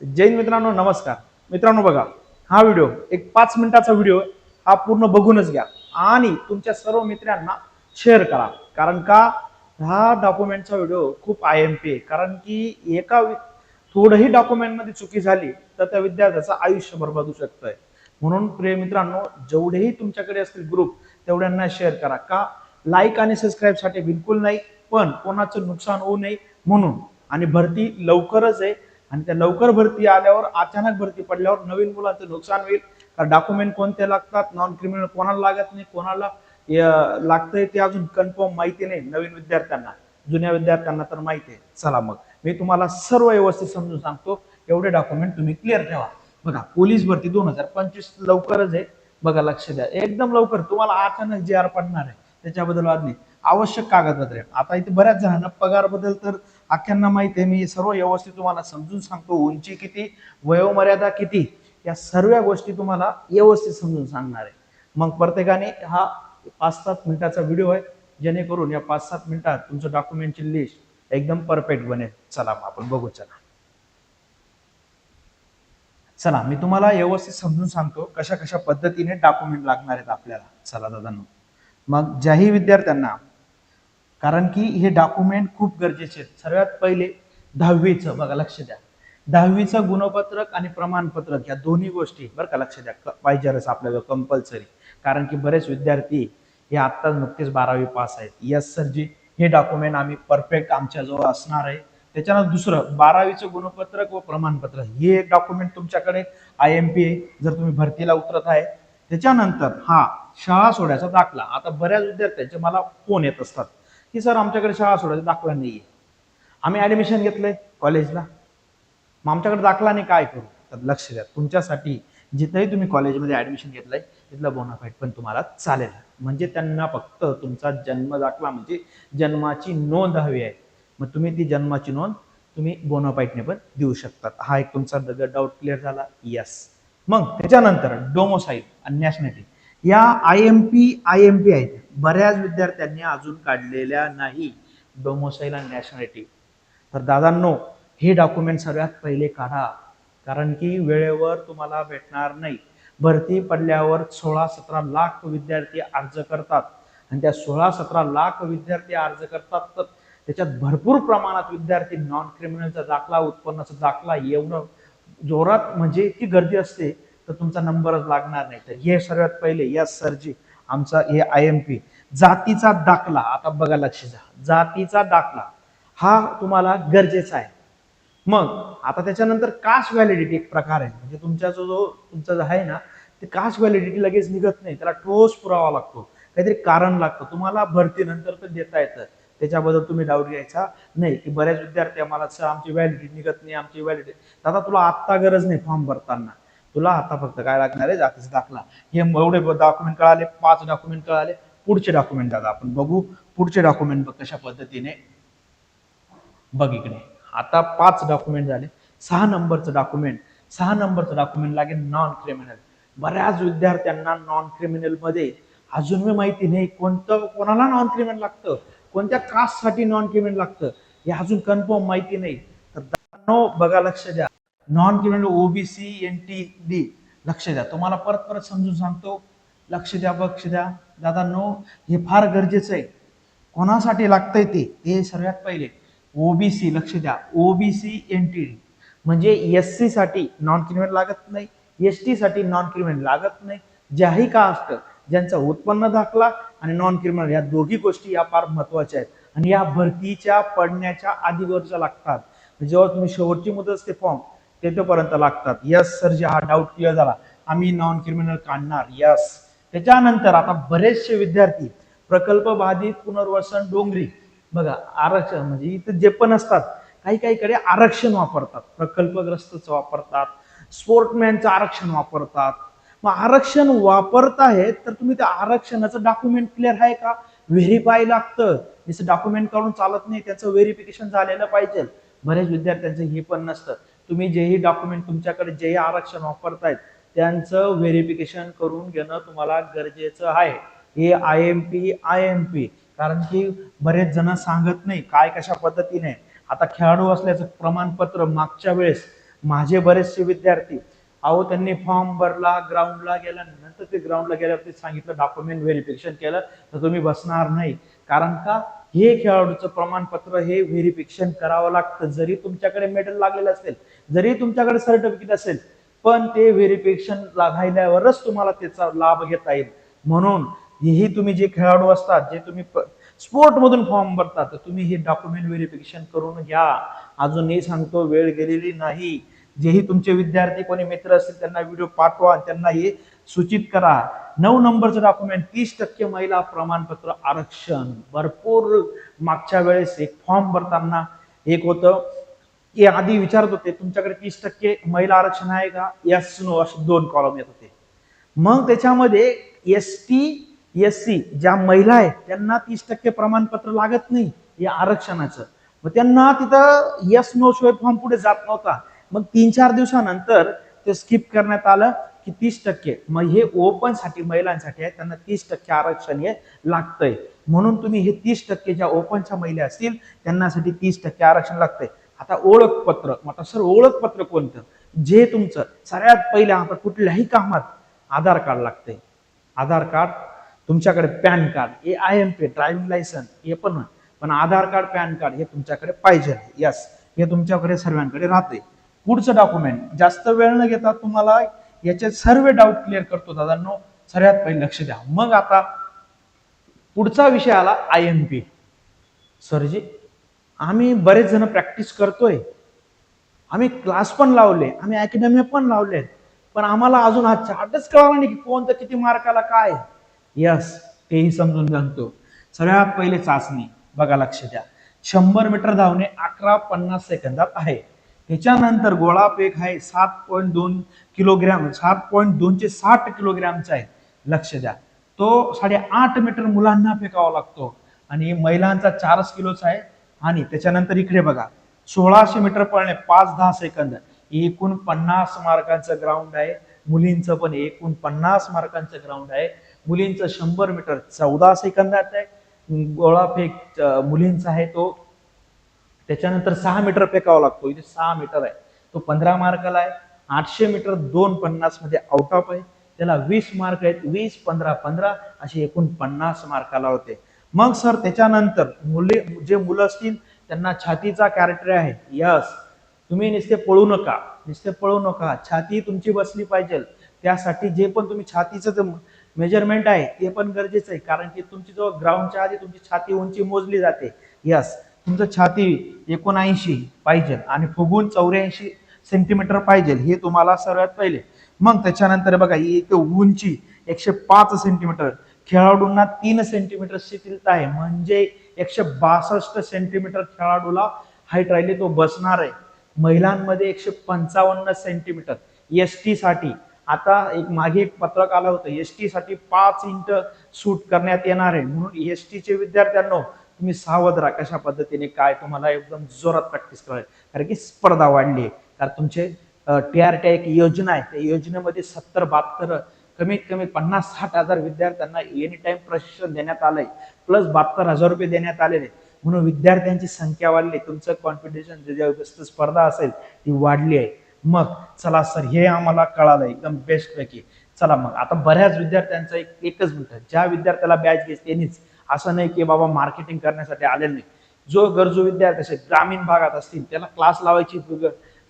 जैन मित्रांनो नमस्कार. मित्रांनो बघा हा व्हिडिओ एक पाच मिनिटाचा व्हिडिओ हा पूर्ण बघूनच घ्या. आणि तुमच्या सर्व मित्रांना शेअर करा. कारण का हा डॉक्युमेंटचा व्हिडिओ खूप आय एम पी आहे. कारण की एका थोडंही डॉक्युमेंटमध्ये चुकी झाली तर त्या विद्यार्थ्याचं आयुष्य बरबादू शकतंय. म्हणून प्रिय मित्रांनो जेवढेही तुमच्याकडे असतील ग्रुप तेवढ्यांना शेअर करा. का लाईक आणि सबस्क्राईबसाठी बिलकुल नाही पण कोणाचं नुकसान होऊ नये म्हणून. आणि भरती लवकरच आहे. आणि त्या लवकर भरती आल्यावर अचानक भरती पडल्यावर नवीन मुलांचं नुकसान होईल. कारण डॉक्युमेंट कोणते लागतात नॉन क्रिमिनल कोणाला लागत नाही कोणाला लागतंय ते अजून कन्फर्म माहिती नाही नवीन विद्यार्थ्यांना. जुन्या विद्यार्थ्यांना तर माहिती आहे. चला मग मी तुम्हाला सर्व व्यवस्थित समजून सांगतो. एवढे डॉक्युमेंट तुम्ही क्लिअर ठेवा. बघा पोलीस भरती दोन हजार पंचवीस लवकरच आहे. बघा लक्ष द्या. एकदम लवकर. तुम्हाला अचानक जे आर पडणार आहे त्याच्याबद्दल वाद नाही. आवश्यक कागदपत्रे. आता इथे बऱ्याच जणांना पगार बदल तर अख्ख्यांना माहिती आहे मी सर्व व्यवस्थित तुम्हाला समजून सांगतो. उंची किती वयोमर्यादा किती या सर्व गोष्टी तुम्हाला व्यवस्थित समजून सांगणार आहे. मग प्रत्येकाने हा पाच सात मिनिटाचा व्हिडिओ आहे जेणेकरून या पाच सात मिनिटात तुमचं डॉक्युमेंटची लिस्ट एकदम परफेक्ट बनेल. चला मग आपण बघू चला. चला मी तुम्हाला व्यवस्थित समजून सांगतो कशा कशा पद्धतीने डॉक्युमेंट लागणार आहेत आपल्याला. चला दादांनो. मग ज्याही विद्यार्थ्यांना कारण की हे डॉक्युमेंट खूप गरजेचे आहेत. सर्वात पहिले दहावीचं बघा लक्ष द्या. दहावीचं गुणपत्रक आणि प्रमाणपत्रक या दोन्ही गोष्टी बरं का लक्ष द्या. पाहिजेच आपल्याला कंपल्सरी कारण की बरेच विद्यार्थी हे आत्ताच नुकतेच बारावी पास आहेत. यस सर जी हे डॉक्युमेंट आम्ही परफेक्ट आमच्याजवळ असणार आहे. त्याच्यानं दुसरं बारावीचं गुणपत्रक व प्रमाणपत्र हे एक डॉक्युमेंट तुमच्याकडे आय एम पी जर तुम्ही भरतीला उतरत आहे. त्याच्यानंतर हा शाळा सोडायचा दाखला. आता बऱ्याच विद्यार्थ्यांचे मला फोन येत असतात. की सर आमच्याकडे शाळा सोडायचा दाखला आहे आम्ही ऍडमिशन घेतलंय कॉलेजला मग आमच्याकडे दाखला नाही काय करू? तर लक्ष द्या. तुमच्यासाठी जिथंही तुम्ही कॉलेजमध्ये ऍडमिशन घेतलंय तिथलं बोनाफाईट पण तुम्हाला चालेल. म्हणजे त्यांना फक्त तुमचा जन्म दाखला म्हणजे जन्माची नोंद हवी आहे. मग तुम्ही ती जन्माची नोंद तुम्ही बोनाफाईटने पण देऊ शकतात. हा एक तुमचा डाऊट क्लिअर झाला? यस मग त्याच्यानंतर डोमोसाईल आणि नॅशनॅलिटी या I M P I M P आहेत. बऱ्याच विद्यार्थ्यांनी अजून काढलेल्या नाही. डोमोसाईल आणि नॅशनॅलिटी तर दादांनो हे डॉक्युमेंट सर्वात पहिले काढा. कारण की वेळेवर तुम्हाला भेटणार नाही. भरती पडल्यावर सोळा सतरा लाख विद्यार्थी अर्ज करतात. आणि त्या सोळा सतरा लाख विद्यार्थी अर्ज करतात तर त्याच्यात भरपूर प्रमाणात विद्यार्थी नॉन क्रिमिनलचा दाखला उत्पन्नाचा दाखला एवढं जोरात म्हणजे इतकी गर्दी असते. तर तुमचा नंबरच लागणार नाही. तर हे सर्वात पहिले या सरजी आमचा हे आय एम पी जातीचा दाखला आता बघा लक्ष द्या जातीचा दाखला हा तुम्हाला गरजेचा आहे. मग आता त्याच्यानंतर कास्ट व्हॅलिडिटी एक प्रकार आहे. म्हणजे तुमचा जो जो तुमचा जो आहे ना ते कास्ट व्हॅलिडिटी लगेच निघत नाही. त्याला ठोस पुरावा लागतो. काहीतरी कारण लागतं. तुम्हाला भरतीनंतर तर देता येतं. त्याच्याबद्दल तुम्ही डाऊट घ्यायचा नाही. की बऱ्याच विद्यार्थी आम्हाला "सर, आमची व्हॅलिडिटी निघत नाही आमची व्हॅलिडिटी आता तुला आत्ता गरज नाही फॉर्म भरताना. तुला आता फक्त काय लागणार आहे? जातीचा दाखला. हे एवढे डॉक्युमेंट कळाले पाच डॉक्युमेंट कळाले पुढचे डॉक्युमेंट दादा आपण बघू. पुढचे डॉक्युमेंट कशा पद्धतीने. बघ इकडे. आता पाच डॉक्युमेंट झाले. सहा नंबरचं डॉक्युमेंट सहा नंबरचं डॉक्युमेंट लागेल नॉन क्रिमिनल बऱ्याच विद्यार्थ्यांना नॉन क्रिमिनलमध्ये अजून मी माहिती नाही कोणतं कोणाला नॉन क्रिमिनल लागतं? कोणत्या कास्टसाठी नॉन क्रिमिनल लागतं? हे अजून कन्फर्म माहिती नाही. तर नो बघा लक्ष द्या. Non criminal OBC N T D लक्ष द्या. तुम्हाला परत परत समजून सांगतो. लक्ष द्या लक्ष द्या. दादा नो हे फार गरजेचं आहे. कोणासाठी लागतंय ते? हे सर्वात पहिले. ओबीसी लक्ष द्या. ओबीसी एन टी डी म्हणजे एस सी साठी नॉन क्रिमिनल लागत नाही. एस टी साठी नॉन क्रिमिनल लागत नाही. ज्याही का असतं ज्यांचा उत्पन्न दाखला आणि नॉन क्रिमिनल या दोघी गोष्टी या फार महत्त्वाच्या आहेत. आणि या भरतीच्या पडण्याच्या आधीवरच्या लागतात. जेव्हा तुम्ही शेवटची मुदत असते फॉर्म तेथपर्यंत लागतात. यस सर जे हा डाऊट क्लिअर झाला. आम्ही नॉन क्रिमिनल काढणार. यस त्याच्यानंतर आता बरेचसे विद्यार्थी प्रकल्प बाधित पुनर्वसन डोंगरी. बघा आरक्षण म्हणजे इथं जे पण असतात काही काही कडे आरक्षण वापरतात. प्रकल्पग्रस्तच वापरतात. स्पोर्टमॅनचं आरक्षण वापरतात. मग आरक्षण वापरतायत तर तुम्ही त्या आरक्षणाचं डॉक्युमेंट क्लिअर आहे का? व्हेरीफाय लागतं. जसं डॉक्युमेंट काढून चालत नाही. त्याचं व्हेरिफिकेशन झालेलं पाहिजे. बऱ्याच विद्यार्थ्यांचं हे पण नसतं. तुम्ही जेही डॉक्युमेंट तुमच्याकडे जेही आरक्षण वापरतायत त्यांचं व्हेरिफिकेशन करून घेणं तुम्हाला गरजेचं आहे. हे I M P I M P कारण की बरेच जण सांगत नाही काय कशा पद्धतीने. आता खेळाडू असल्याचं प्रमाणपत्र मागच्या वेळेस माझे बरेचसे विद्यार्थी अहो त्यांनी फॉर्म भरला ग्राउंडला गेला नंतर ते ग्राउंडला गेल्यावरती सांगितलं डॉक्युमेंट व्हेरिफिकेशन केलं तर तुम्ही बसणार नाही. कारण का? हे खेळाडूचं प्रमाणपत्र हे व्हेरिफिकेशन करावं लागतं. जरी तुमच्याकडे मेडल लागलेलं असेल जरी तुमच्याकडे सर्टिफिकेट असेल पण ते व्हेरिफिकेशन राहिल्यावरच तुम्हाला त्याचा लाभ घेता येईल. म्हणून हेही तुम्ही जे खेळाडू असतात जे तुम्ही स्पोर्ट मधून फॉर्म भरतात तर तुम्ही हे डॉक्युमेंट व्हेरिफिकेशन करून घ्या. अजूनही सांगतो वेळ गेलेली नाही. जेही तुमचे विद्यार्थी कोणी मित्र असतील त्यांना व्हिडिओ पाठवा त्यांना हे सूचित करा. नऊ नंबरचं डॉक्युमेंट तीस टक्के महिला प्रमाणपत्र आरक्षण. भरपूर मागच्या वेळेस एक फॉर्म भरताना एक होतं. की आधी विचारत होते तुमच्याकडे तीस टक्के महिला आरक्षण आहे का? यस नो असे दोन कॉलम येत होते. मग त्याच्यामध्ये एस टी एस सी ज्या महिला आहेत त्यांना तीस टक्के प्रमाणपत्र लागत नाही या आरक्षणाचं. मग त्यांना तिथं यस नो शिवाय फॉर्म पुढे जात नव्हता. मग तीन चार दिवसानंतर ते स्किप करण्यात आलं. की तीस टक्के. मग हे ओपनसाठी महिलांसाठी आहे त्यांना तीस टक्के आरक्षण हे लागतंय. म्हणून तुम्ही हे तीस टक्के ज्या ओपनच्या महिला असतील त्यांनासाठी तीस टक्के आरक्षण लागतंय. आता ओळखपत्र मग आता सर ओळखपत्र कोणतं? जे तुमचं सगळ्यात पहिले आपण कुठल्याही कामात आधार कार्ड लागते आधार कार्ड तुमच्याकडे पॅन कार्ड हे I M P driving licence हे पण पण आधार कार्ड पॅन कार्ड हे तुमच्याकडे पाहिजे. यस हे तुमच्याकडे सर्वांकडे राहते पुढचं डॉक्युमेंट जास्त वेळ न घेता तुम्हाला याचे सर्व डाऊट क्लिअर करतो दादांनो. सगळ्यात पहिले लक्ष द्या. मग आता पुढचा विषय आला आय एम पी सरजी आम्ही बरेच जण प्रॅक्टिस करतोय. आम्ही क्लास पण लावले आम्ही अकॅडमी पण लावलेत पण आम्हाला अजून हा चार्टच कळाला नाही की कोणतं किती मार्काला काय. यस तेही समजून सांगतो. सगळ्यात पहिले चाचणी. बघा लक्ष द्या. शंभर मीटर धावणे अकरा पन्नास सेकंदात आहे. त्याच्यानंतर गोळापेक आहे सात पॉईंट दोन किलोग्रॅम सात पॉईंट दोनशे साठ किलोग्रॅमचा आहे. लक्ष द्या. तो साडेआठ मीटर मुलांना फेकावा लागतो. आणि महिलांचा चारच किलोचा आहे. आणि त्याच्यानंतर इकडे बघा. सोळाशे मीटर पळणे पाच दहा सेकंद एकूण पन्नास मार्कांचं ग्राउंड आहे. मुलींचं पण एकूण पन्नास मार्कांचं ग्राउंड आहे. मुलींचं शंभर मीटर चौदा सेकंदात आहे. गोळाफेक मुलींचा आहे तो त्याच्यानंतर सहा मीटर फेकावा लागतो. इथे सहा मीटर आहे. तो पंधरा मार्काला आहे. आठशे मीटर दोन पन्नासमध्ये आउट ऑफ आहे. त्याला वीस मार्क आहेत. वीस पंधरा पंधरा असे एकूण पन्नास मार्काला होते. मग सर त्याच्यानंतर मुले जे मुलं असतील त्यांना छातीचा कॅरेक्टर आहे. यस तुम्ही नुसते पळू नका. नुसते पळू नका. छाती तुमची बसली पाहिजे. त्यासाठी जे पण तुम्ही छातीचं जे मेजरमेंट आहे ते पण गरजेचं आहे. कारण की तुमची जो ग्राउंडच्या आधी तुमची छाती उंची मोजली जाते. यस तुमचं छाती एकोणऐंशी पाहिजे आणि फुगून चौऱ्याऐंशी सेंटीमीटर पाहिजे हे तुम्हाला सर्वात पहिले. मग त्याच्यानंतर बघा ही एक उंची एकशे पाच सेंटीमीटर खेळाडूंना तीन सेंटीमीटर शिथिलता आहे. म्हणजे एकशे बासष्ट सेंटीमीटर खेळाडूला हाईट राहिली तो बसणार आहे. महिलांमध्ये एकशे पंचावन्न सेंटीमीटर एस टी साठी आता एक मागे एक पत्रक आलं होतं एस टी साठी पाच इंच सूट करण्यात येणार आहे. म्हणून एस टीचे विद्यार्थ्यांनो तुम्ही सावध राहा कशा पद्धतीने काय तुम्हाला एकदम जोरात प्रॅक्टिस करायला कारण की स्पर्धा वाढली आहे. कारण तुमचे टी आर टी एक योजना आहे. त्या योजनेमध्ये सत्तर बहात्तर कमीत कमी पन्नास साठ हजार विद्यार्थ्यांना एनी टाइम प्रशिक्षण देण्यात आलंय. प्लस बहात्तर हजार रुपये देण्यात आलेले. म्हणून विद्यार्थ्यांची संख्या वाढली. तुमचं कॉम्पिटिशन जे स्पर्धा असेल ती वाढली आहे. मग चला सर हे आम्हाला कळालं. एकदम बेस्ट पैकी. चला मग. आता बऱ्याच विद्यार्थ्यांचं एक एकच मिनिट ज्या विद्यार्थ्याला बॅच घेस त्यांनीच. असं नाही की बाबा मार्केटिंग करण्यासाठी आलेलं नाही. जो गरजू विद्यार्थी असेल ग्रामीण भागात असतील त्याला क्लास लावायची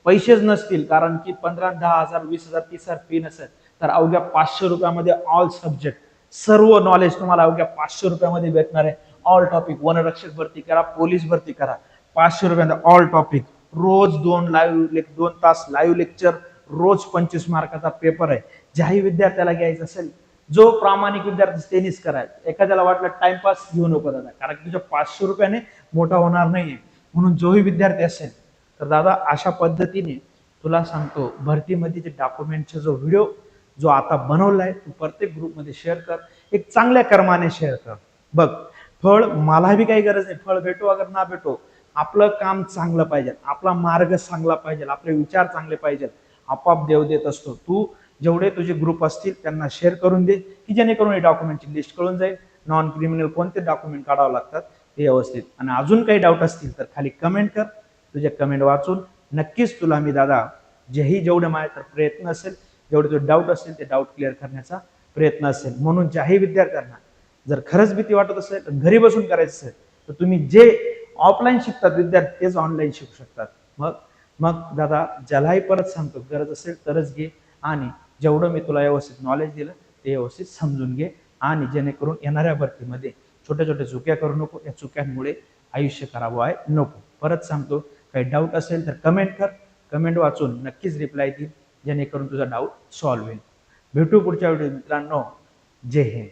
पैसेच नसतील कारण की पंधरा दहा हजार वीस हजार तीस हजार फी नसेल तर अवघ्या पाचशे रुपयामध्ये ऑल सब्जेक्ट सर्व नॉलेज तुम्हाला अवघ्या पाचशे रुपयामध्ये भेटणार आहे. ऑल टॉपिक वनरक्षक भरती करा पोलीस भरती करा. पाचशे रुपयामध्ये ऑल टॉपिक रोज दोन लाईव्ह दोन तास लाईव्ह लेक्चर रोज पंचवीस मार्काचा पेपर आहे. ज्याही विद्यार्थ्याला घ्यायचं असेल जो प्रामाणिक विद्यार्थी असतो त्यांनीच करायचं. एखाद्याला वाटलं टाइमपास घेऊ नको दादा कारण की तुझ्या पाचशे रुपयाने मोठा होणार नाहीये. म्हणून जोही विद्यार्थी असेल तर दादा अशा पद्धतीने तुला सांगतो भरतीमध्ये जे डॉक्युमेंटचा जो व्हिडिओ जो आता बनवलाय तू प्रत्येक ग्रुपमध्ये शेअर कर एक चांगल्या कर्माने शेअर कर. बघ फळ मला बी काही गरज नाही फळ भेटो अगर ना भेटो आपलं काम चांगलं पाहिजे आपला मार्ग चांगला पाहिजे आपले विचार चांगले पाहिजे आपाप देव देत असतो. तू जेवढे तुझे ग्रुप असतील त्यांना शेअर करून दे की जेणेकरून हे डॉक्युमेंटची लिस्ट कळून जाईल. नॉन क्रिमिनल कोणते डॉक्युमेंट काढावं लागतात ते व्यवस्थित. आणि अजून काही डाऊट असतील तर खाली कमेंट कर तुझे कमेंट वाचून. नक्कीच तुला मी दादा जेही जेवढे माझ्या तर प्रयत्न असेल जेवढे तो डाऊट असेल ते डाऊट क्लिअर करण्याचा प्रयत्न असेल. म्हणून ज्याही विद्यार्थ्यांना जर खरंच भीती वाटत असेल तर घरी बसून करायचं असेल तर तुम्ही जे ऑफलाईन शिकतात विद्यार्थी तेच ऑनलाईन शिकू शकतात. मग मग दादा ज्यालाही परत सांगतो गरज असेल तरच घे. आणि जेवढं मी तुला व्यवस्थित नॉलेज दिलं ते व्यवस्थित समजून घे आणि जेणेकरून येणाऱ्या भरतीमध्ये छोट्या छोट्या चुक्या करू नको. या चुक्यांमुळे आयुष्य खराब आहे नको. परत सांगतो काही डाऊट असेल तर कमेंट कर. कमेंट वाचून नक्कीच रिप्लाय देईल जेणेकरून तुझा डाऊट सॉल्व्ह होईल. भेटू पुढच्या व्हिडिओ मित्रांनो. जय हिंद.